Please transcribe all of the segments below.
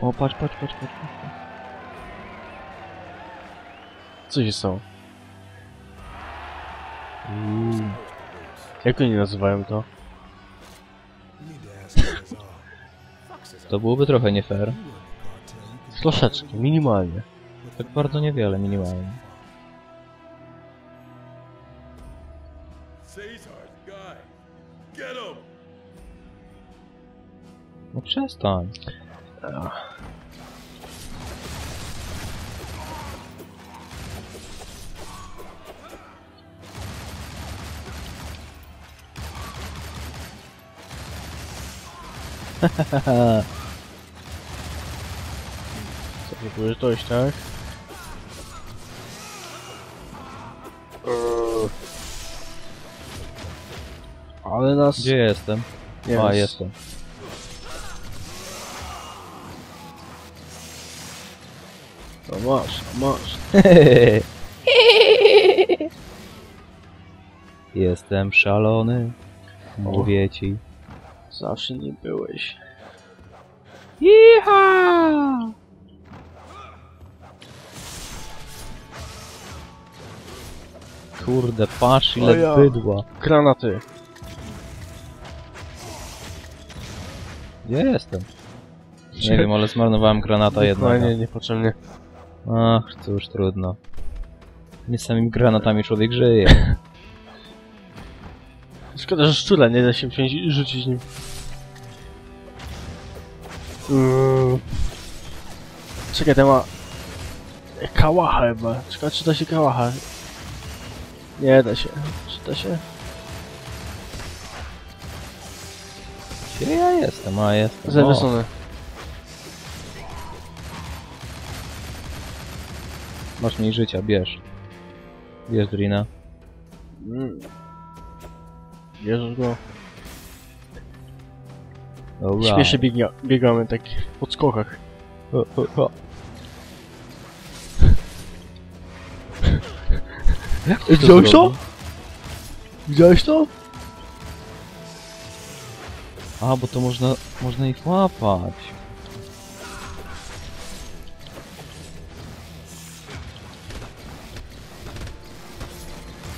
O, patrz, patrz, patrz, patrz. patrz. Co się stało? Mm. Jak oni nazywają to? To byłoby trochę nie fair. Troszeczkę, minimalnie. Tak bardzo niewiele, minimalnie. No przestań. Co próbujesz dojść, tak? Eee. Ale nas... Gdzie jestem? Jest. A, jestem. No masz, masz. Jestem szalony. Mówię ci. Zawsze nie byłeś. Iha! Kurde, patrz ile ja. bydła. Granaty. Gdzie jestem? Nie wiem, ale zmarnowałem granata jednego. Nie, niepotrzebnie. Ach, cóż, trudno. Nie samymi granatami człowiek żyje. Szkoda, że szczura nie da się wziąć i rzucić nim. Yy. Czekaj, ten ma... Kałacha chyba. Czekaj, czy da się kałacha? Nie da się. Czy da się? Gdzie ja jestem? A, jestem. Z masz mniej życia, bierz. Bierz Drina. Mm. Bierzesz go. Dobra. Śmiesznie biega biegamy tak w podskokach. Ho, ho, ho. Jak Ej, Widziałeś to? Widziałeś to? A, bo to można, można ich łapać.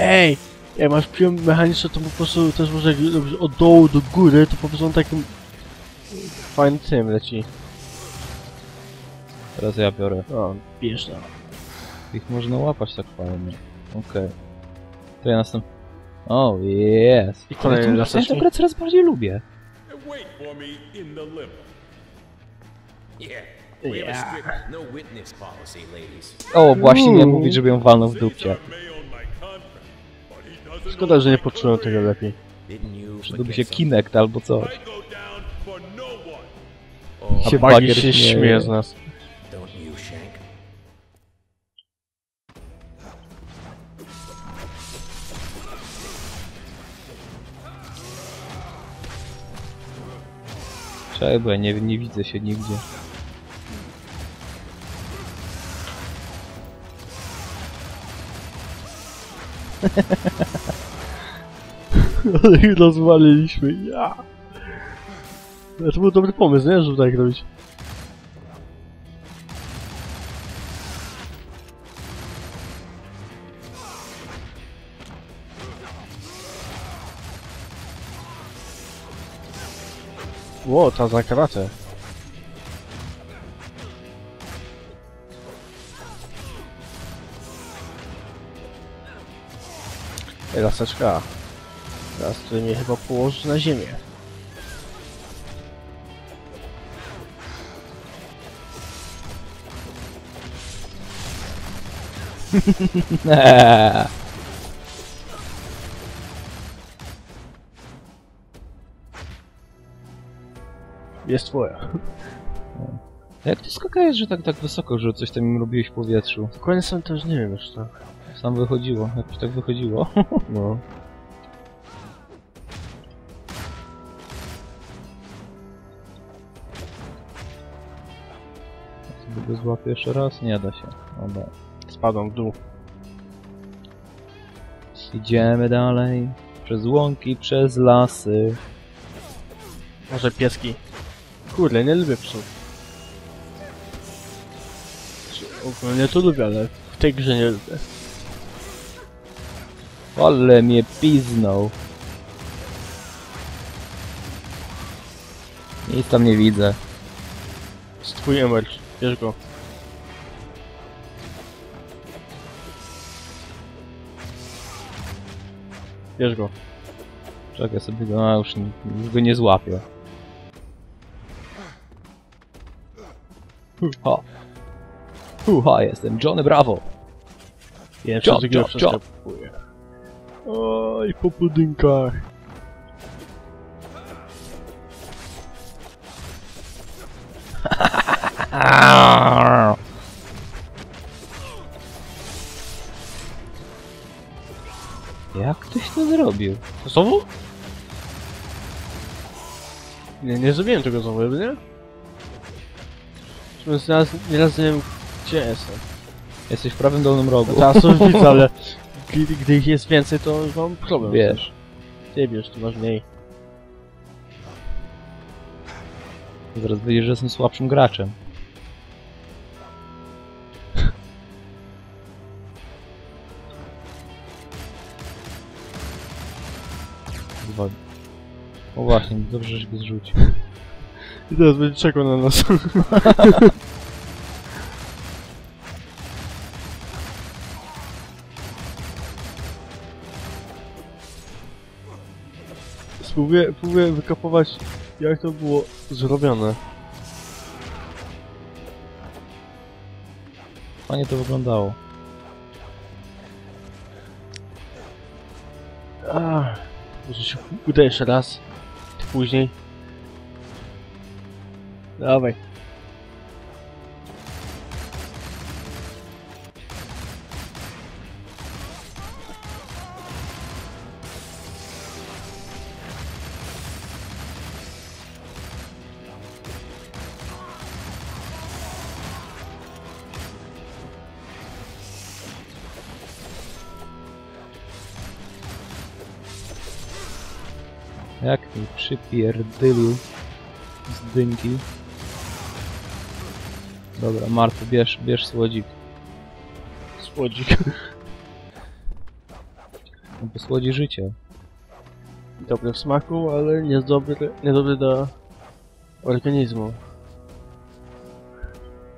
Ej! Jak masz piłę mechaniczną, to po prostu też może jak robisz od dołu do góry, to po prostu on takim fajnym tym leci. Teraz ja biorę. O, bierz. Ich można łapać tak fajnie. Okej. To ja następ... O, oh, yes. I kolejny ja, laseczki. tę grę coraz bardziej lubię. And wait for me in the limo. Yeah. No. O, właśnie miałem mówić, żeby ją walnął w dupcie. Szkoda, że nie poczułem tego lepiej. Forget się? Kinect albo. Oh, A Się Bagier się śmieje. z nas. Czekaj, bo ja nie, nie widzę się nigdzie. Ale ich rozwaliliśmy, ja! To był dobry pomysł, nie? Żeby tak robić. Ło, ta za karate. Laseczka. Teraz tutaj mnie chyba położyć na ziemię. Jest twoja. Jak ty skakałeś, że tak, tak wysoko, że coś tam im robiłeś w powietrzu? Dokładnie sam też nie wiem już to. Sam wychodziło, jakoś tak wychodziło. No. Sobie go złapię jeszcze raz? Nie da się. Dobra. Spadam w dół. Idziemy dalej. Przez łąki, przez lasy. Może pieski. Kurde, nie lubię psów. Ogólnie to lubię, ale w tej grze nie lubię. Ale mnie piznął. Nic tam nie widzę. Z twój emerge, bierz go. Bierz go. Czekaj sobie go, a już, już go nie złapię. Ha. Huha, jestem Johnny Bravo. Ja Chop, przez grę chop, przeskakuję. Oj, po budynkach. Jak ktoś to zrobił? Znowu? Nie, nie zrobiłem tego znowu, nie? Więc teraz nieraz nie wiem, gdzie jestem. Jesteś w prawym dolnym rogu. Teraz już widzę, ale gdy, gdy ich jest więcej, to mam problem. Wiesz. Ty wiesz, ty masz mniej. Zaraz wyjdziesz, że jestem słabszym graczem. Chyba... O właśnie, dobrze, żeś go zrzucił. I teraz będzie czekał na nas. Spróbuję, próbuję wykapować, jak to było zrobione. Fajnie to wyglądało. Ach, może się uda jeszcze raz. Później. Dawaj. Jak mi przypierdylił z dynki. Dobra, Marty, bierz, bierz słodzik. Słodzik. On posłodzi życie. Dobry w smaku, ale niedobry, niedobry do organizmu.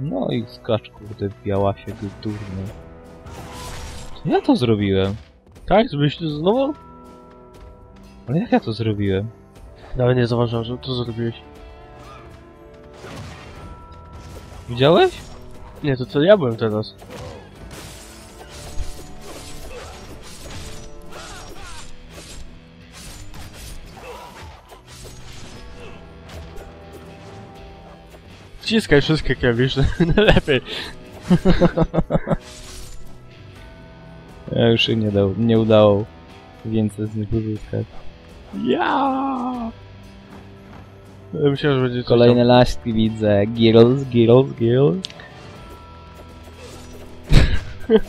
No i skacz, kurde, białasie, ty durny. Ja to zrobiłem. Tak? Zrobiłeś to znowu? Ale jak ja to zrobiłem? Nawet nie zauważyłem, że to zrobiłeś. Widziałeś? Nie, to co ja byłem teraz. Wciskaj wszystkie klawisze, lepiej. Ja już się nie, dał, nie udało więcej z nich uzyskać. Ja. Myślałem, że będzie coś Kolejne laski widzę. Girls, girls, girls.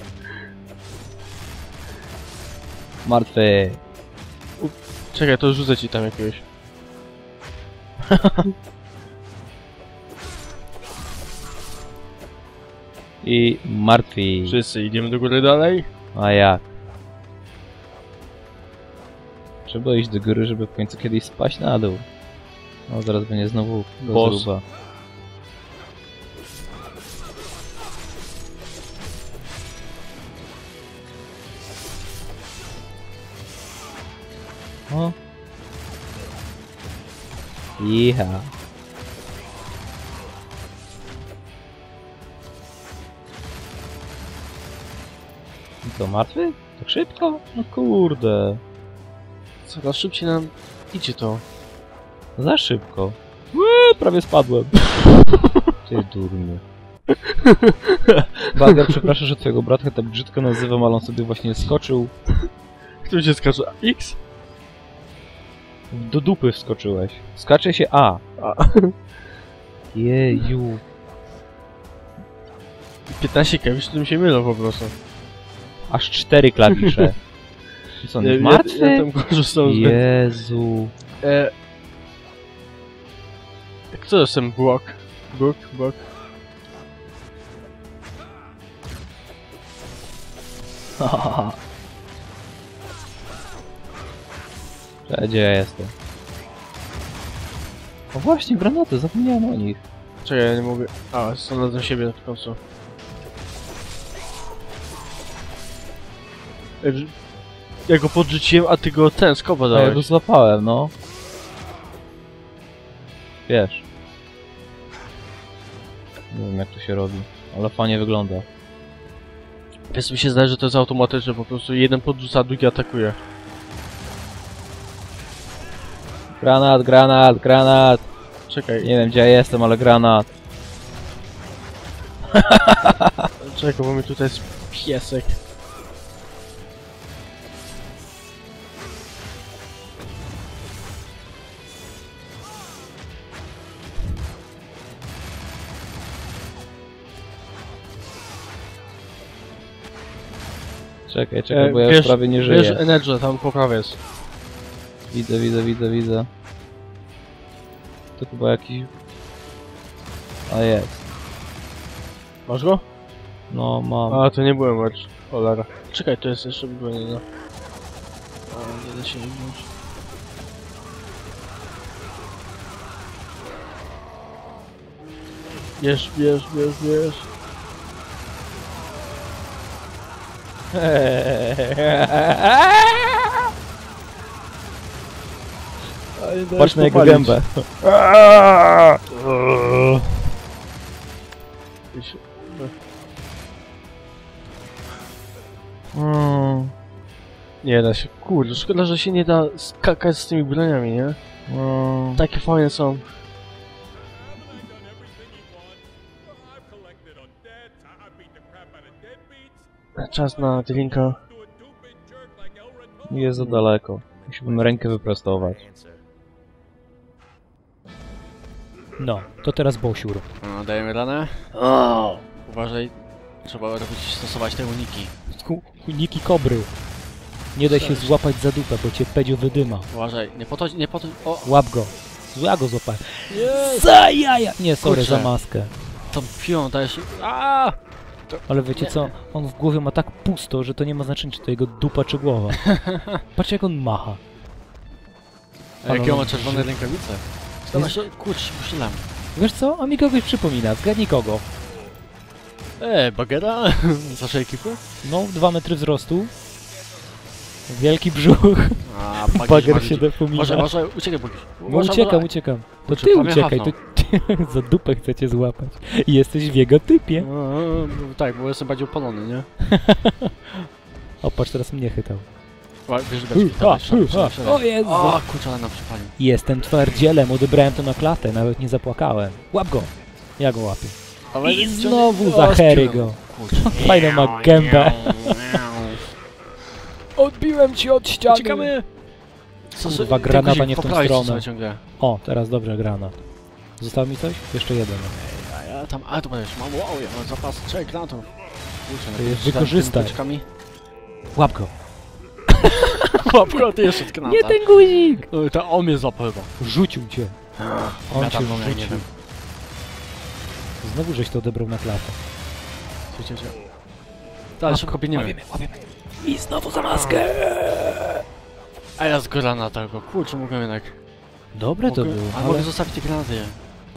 Martwy. Tam... Czekaj, to rzucę ci tam jakiegoś. I martwi. Wszyscy idziemy do góry dalej. A jak? Trzeba iść do góry, żeby w końcu kiedyś spaść na dół. No zaraz będzie znowu Boss. rozruba. O. Iha. I co, martwy? Tak szybko? No kurde. Coraz szybciej nam idzie to. Za szybko. Łe, prawie spadłem. Ty durny. Bager, przepraszam, że twojego brata tak brzydko nazywam, ale on sobie właśnie skoczył. Kto cię skacze? X? Do dupy wskoczyłeś. Skacze się A. A. Jeju. 15 klawiszy to mi się mylą po prostu. Aż cztery klawisze. Co, on Ja, jest ja, martwy? ja tam korzystam z... Jezu. E... Kto jest ten? Blok, blok. Cześć, Gdzie ja jestem? O właśnie, granaty, zapomniałem o nich. Czekaj, ja nie mogę... A, są do siebie w końcu. Ja go podrzuciłem, a ty go ten, skopa A ja go dałeś. złapałem, no. Wiesz. Nie wiem jak to się robi, ale fajnie wygląda. Więc mi się zdaje, że to jest automatyczne, po prostu jeden podrzuca, drugi atakuje. Granat, granat, granat! Czekaj, Nie wiem gdzie ja jestem, ale granat. czekaj, bo mi tutaj jest piesek. Czekaj, czekaj, E, bo ja już prawie nie żyję. Wiesz, Energy, tam po prawej jest. Widzę, widzę, widzę, widzę. To chyba jakiś... A jest. Masz go? No, mam. A, to nie byłem mecz. Cholera. Czekaj, to jest jeszcze wybranie, no. A, nie da się wziąć. Bierz, bierz, bierz, bierz. Patrz na jego gębę. Mm. Nie da się, kurde, szkoda, że się nie da skakać z tymi broniami, nie? Mm. Takie fajne są. Czas na drinka. Jest za daleko. Musiałbym rękę wyprostować. No, to teraz Bosiur. No, dajemy ranę. O! Uważaj, trzeba robić, stosować te uniki. Ku- Uniki kobry. Nie daj się złapać za dupę, bo cię pedzio wydyma. Uważaj, nie po to, nie po to, o! Łap go. Ja go złapałem. Za jaja! Nie, sorry, Kurczę. za maskę. Tą piłą dajesz... Aaaa! Ale wiecie co? On w głowie ma tak pusto, że to nie ma znaczenia, czy to jego dupa, czy głowa. Patrz jak on macha. A jakie on ma czerwone rękawice? Zobacz, kurczę, myślałem. Wiesz co? On mi kogoś przypomina. Zgadnij kogo. Eee, bagera? Z naszej ekipy? No, dwa metry wzrostu. Wielki brzuch. A, Bager się dopomina. Może, może, uciekaj, Bogi. No uciekam, uciekam. To ty uciekaj, to za dupę chcecie złapać. I jesteś w jego typie. No, tak, bo jestem bardziej opalony, nie? O, patrz, teraz mnie chytał. Ła, Wiesz, ha. O Jezu! O, kurczę, ale na przypalił. Jestem twardzielem, odebrałem to na klatę, nawet nie zapłakałem. Łap go! Ja go łapię. Ale I znowu o, za Harry spiłem. go. Fajną ma gębę. Odbiłem ci od ściany! Uciekamy! Co, Kurwa, granata nie w tą stronę. O, teraz dobrze, granat. Zostało mi coś? Jeszcze jeden. A ja tam, a to będziesz, mam, wow, ja mam zapas trzech granatów. To jest wykorzystaj. tymi beczkami. Łap go! Łapko, ty jeszcze granata. Nie ten guzik! No, to on mnie chyba. Rzucił cię. On ja cię rzucił. Znowu żeś to odebrał na klatę. Słuchajcie, Ale szybko biegniemy. Łapiemy, łapiemy. I znowu za maskę! A ja z granata go, kurczę, mogę jednak. Dobre to Mogę- było, A ale mogę zostawić te granaty.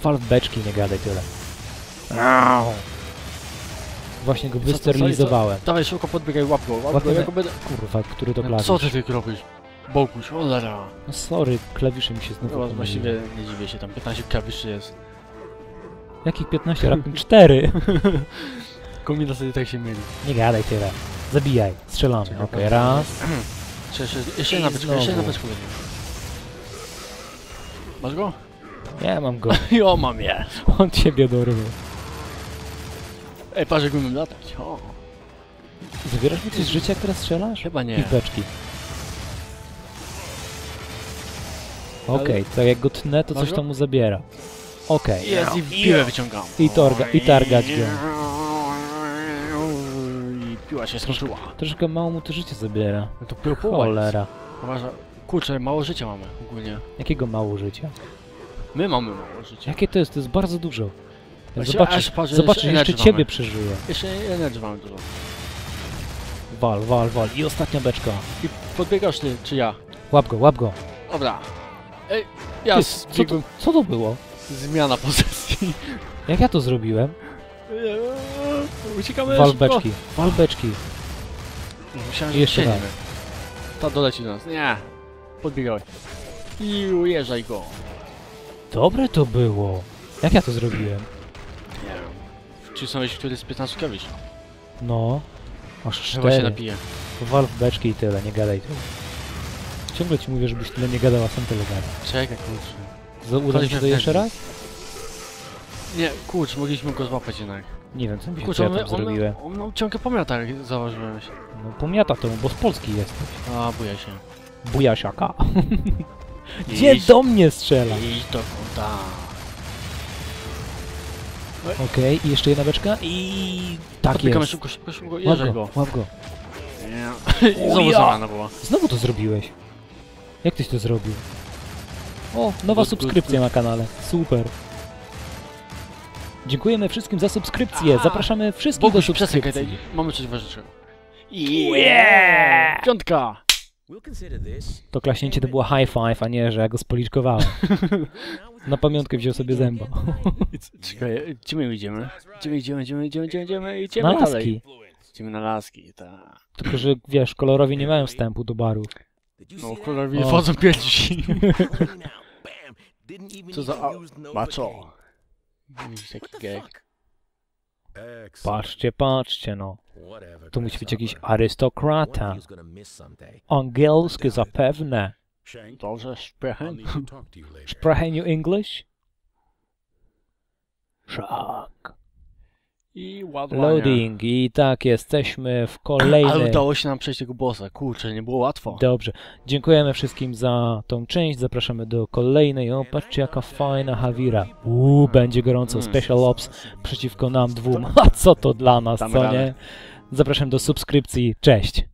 Fal w beczki, nie gadaj tyle. Właśnie go wysterylizowałem. Dawaj, szybko podbiegaj, łap go, łap go, Łapiemy. ja go będę... Kurwa, który to No, klawisz? co ty ty robisz? Boguś, cholera. No sorry, klawisze mi się znowu No, właściwie nie dziwię się, tam 15 klawiszy jest. Jakich 15? Raptem 4! Kombinacje tak się mieli. Nie gadaj tyle. Zabijaj, strzelamy. Okej, Czekaj, raz. Jeszcze, jeszcze, jedna beczka, jeszcze jedna beczka. Masz go? Nie mam go. Jo, mam je. On ciebie dorwał. Ej, patrz jak umiem latać. O, Zabierasz mi coś z życia, jak teraz strzelasz? chyba I nie. beczki. Okej, to jak go tnę, to coś tam mu zabiera. Okej. Jest i piłę wyciągam. I torga, i targać go. I piła się skończyła. Troszkę mało mu to życie zabiera. No to jest. Cholera. Kurczę, mało życia mamy ogólnie. Jakiego mało życia? My mamy mało życia. Jakie to jest? To jest bardzo dużo. Właśnie, Zobaczysz, aż patrz, że zobaczysz jeszcze jeszcze ciebie mamy. przeżyje. Jeszcze energy mamy dużo. wal, wal, wal. I ostatnia beczka. I podbiegasz ty, czy ja? Łap go, łap go. Dobra. Ej, ja Ty, co, to, co to było? Zmiana pozycji. Jak ja to zrobiłem? Uciekamy Wal szybko. beczki, wal beczki. Myślałem, że Jeszcze Jeszcze Ta doleci do nas. Nie. Podbiegaj. I ujeżdżaj go. Dobre to było. Jak ja to zrobiłem? Nie wiem. Czy są jakieś, który z 15 klawisz? No. Masz Chyba się napije. Wal w beczki i tyle, nie gadaj tu. Ciągle ci mówię, żebyś tyle nie gadał, a sam tyle gadał. Czekaj, kurczę. Uda Chodźmy się to jeszcze raz? Nie, kurczę, mogliśmy go złapać jednak. Nie wiem, co, mi się, Kurczę, ja tam zrobiłem. on, on ciągle pomiata, jak zauważyłem się. No pomiata to, bo z Polski jesteś. A, buja się. Bujasiaka. Gdzie do mnie strzela? Idź do kąta. Okej, i jeszcze jedna beczka i... Tak Podbiegamy jest. szybko, szybko, szybko, Łap jeżdżaj go, go. łap go. Nie. I znowu ja. zmiana była. Znowu to zrobiłeś. Jak tyś to zrobił? O, nowa Good, subskrypcja na kanale. Super. Dziękujemy wszystkim za subskrypcję. A, Zapraszamy wszystkich do Boguś, subskrypcji. daj- mamy coś ważniejszego. Yeah! Piątka! To klaśnięcie to było high five, a nie, że ja go spoliczkowałem. Na pamiątkę wziął sobie zęba. Czekaj, gdzie my idziemy? Gdzie my idziemy, idziemy, idziemy, idziemy, idziemy, idziemy Na laski. Idziemy na laski, tak. Tylko, że wiesz, kolorowi nie mają wstępu do you No, kolorowi O. wchodzą pierwsi. Co za... Macho. Patrzcie, patrzcie, no. To musi być jakiś arystokrata. Angielskie zapewne. Dobrze, later. Sprechen you English? Szak. I ładowanie. Loading. I tak, jesteśmy w Ale kolejnej... udało się nam przejść tego bossa. Kurczę, nie było łatwo. Dobrze. Dziękujemy wszystkim za tą część. Zapraszamy do kolejnej. O, patrzcie jaka fajna Havira. Uuu, będzie gorąco. Mm. Special Ops przeciwko nam dwóm. A co to dla nas, co nie? Zapraszam do subskrypcji. Cześć.